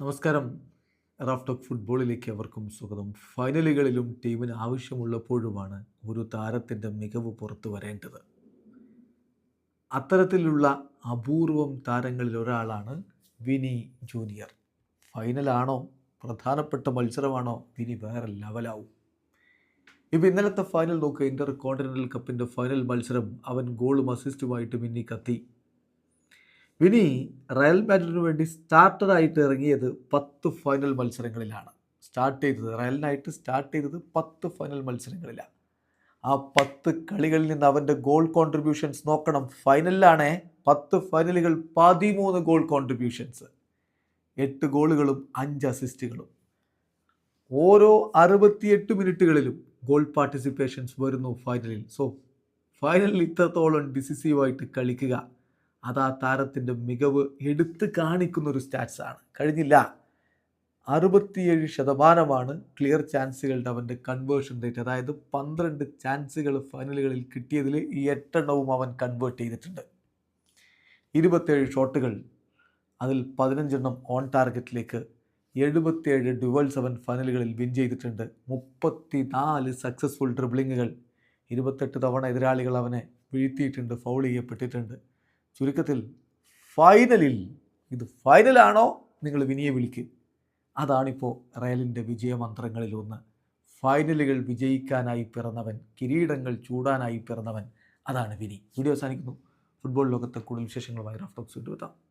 നമസ്കാരം. Raf talk ഫുട്ബോളിലേക്ക് അവർക്കും സ്വാഗതം. ഫൈനലുകളിലും ടീമിന് ആവശ്യമുള്ളപ്പോഴുമാണ് ഒരു താരത്തിന്റെ മികവ് പുറത്തു വരേണ്ടത്. അത്തരത്തിലുള്ള അപൂർവം താരങ്ങളിൽ ഒരാളാണ് വിനി ജൂനിയർ. ഫൈനലാണോ? പ്രധാനപ്പെട്ട മത്സരമാണോ? വിനി വേറെ ലെവലാവും. ഇപ്പം ഇന്നലത്തെ ഫൈനൽ നോക്കുക ഇന്റർ കോണ്ടിനെന്റൽ കപ്പിന്റെ ഫൈനൽ മത്സരം അവൻ ഗോളും അസിസ്റ്റുമായിട്ട് മിന്നി കത്തി വിനി റയൽ മാഡ്രിഡിന് വേണ്ടി സ്റ്റാർട്ടറായിട്ട് ഇറങ്ങിയത് പത്ത് ഫൈനൽ മത്സരങ്ങളിലാണ്. സ്റ്റാർട്ട് ചെയ്തത് റയലിനായിട്ട് സ്റ്റാർട്ട് ചെയ്തത് പത്ത് ഫൈനൽ മത്സരങ്ങളിലാണ് ആ പത്ത് കളികളിൽ നിന്ന് അവന്റെ ഗോൾ കോൺട്രിബ്യൂഷൻസ് നോക്കണം. ഫൈനലിലാണേ പത്ത് ഫൈനലുകൾ പതിമൂന്ന് ഗോൾ കോൺട്രിബ്യൂഷൻസ് എട്ട് ഗോളുകളും അഞ്ച് അസിസ്റ്റുകളും ഓരോ അറുപത്തിയെട്ട് മിനിറ്റുകളിലും ഗോൾ പാർട്ടിസിപ്പേഷൻസ് വരുന്നു ഫൈനലിൽ സോ ഫൈനലിൽ ഇത്രത്തോളം ഡിസിസീവായിട്ട് കളിക്കുക. അത് ആ താരത്തിന്റെ മികവ് എടുത്തു കാണിക്കുന്ന ഒരു സ്റ്റാറ്റ്സ് ആണ് കഴിഞ്ഞില്ല. അറുപത്തിയേഴ് ശതമാനമാണ് ക്ലിയർ ചാൻസുകളുടെ അവന്റെ കൺവേർഷൻ റേറ്റ്. അതായത് പന്ത്രണ്ട് ചാൻസുകൾ ഫൈനലുകളിൽ കിട്ടിയതിൽ ഈ എട്ടെണ്ണവും അവൻ കൺവേർട്ട് ചെയ്തിട്ടുണ്ട്. ഇരുപത്തേഴ് ഷോട്ടുകൾ അതിൽ പതിനഞ്ചെണ്ണം ഓൺ ടാർഗറ്റിലേക്ക് എഴുപത്തിയേഴ് ഡുവൽസ് അവൻ ഫൈനലുകളിൽ വിൻ ചെയ്തിട്ടുണ്ട്. മുപ്പത്തി നാല് സക്സസ്ഫുൾ ഡ്രിബ്ലിങ്ങുകൾ. ഇരുപത്തെട്ട് തവണ എതിരാളികൾ അവനെ വീഴ്ത്തിയിട്ടുണ്ട് ഫൗൾ ചെയ്യപ്പെട്ടിട്ടുണ്ട്. ചുരുക്കത്തിൽ ഫൈനലിൽ ഇത് ഫൈനലാണോ? നിങ്ങൾ വിനിയെ വിളിക്ക്. അതാണിപ്പോൾ റയലിന്റെ വിജയമന്ത്രങ്ങളിലൊന്ന് ഫൈനലുകൾ വിജയിക്കാനായി പിറന്നവൻ കിരീടങ്ങൾ ചൂടാനായി പിറന്നവൻ അതാണ് വിനി. വീഡിയോ അവസാനിക്കുന്നു. ഫുട്ബോൾ ലോകത്തെ കൂടുതൽ വിശേഷങ്ങളുമായി റാഫ്റ്റോക്സ് വിട്ടുവെത്താം